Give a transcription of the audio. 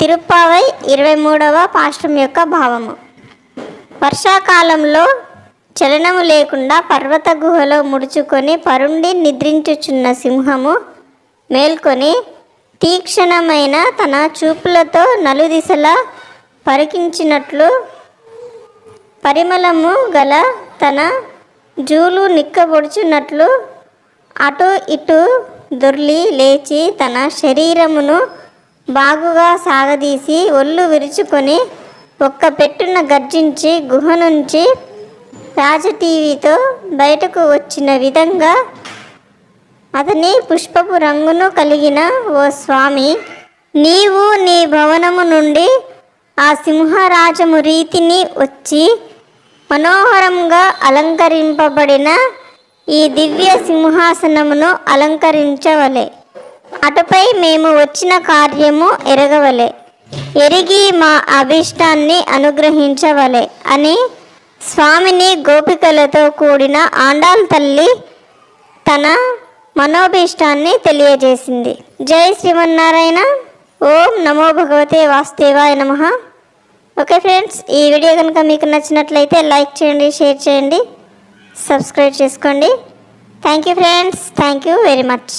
తిరుప్పావై ఇరవై మూడవ పాష్టం యొక్క భావము. వర్షాకాలంలో చలనము లేకుండా పర్వత గుహలో ముడుచుకొని పరుండి నిద్రించుచున్న సింహము మేల్కొని తీక్షణమైన తన చూపులతో నలుదిశలా పరికించినట్లు పరిమళము గల తన జూలు నిక్కబొడుచున్నట్లు అటు ఇటు దొర్లి లేచి తన శరీరమును బాగుగా సాగదీసి ఒళ్ళు విరుచుకొని ఒక్క పెట్టున గర్జించి గుహ నుంచి రాజటీవీతో బయటకు వచ్చిన విధంగా అతని పుష్పపు రంగును కలిగిన ఓ స్వామి నీవు నీ భవనము నుండి ఆ సింహరాజము రీతిని వచ్చి మనోహరంగా అలంకరింపబడిన ఈ దివ్య సింహాసనమును అలంకరించవలే. అటుపై మేము వచ్చిన కార్యము ఎరగవలే. ఎరిగి మా అభిష్టాన్ని అనుగ్రహించవలే అని స్వామిని గోపికలతో కూడిన ఆండాల్ తల్లి తన మనోభీష్టాన్ని తెలియజేసింది. జై శ్రీమన్నారాయణ. ఓం నమో భగవతే వాసుదేవాయ నమ. ఓకే ఫ్రెండ్స్ ఈ వీడియో కనుక మీకు నచ్చినట్లయితే లైక్ చేయండి షేర్ చేయండి సబ్స్క్రైబ్ చేసుకోండి. Thank you friends. Thank you very much.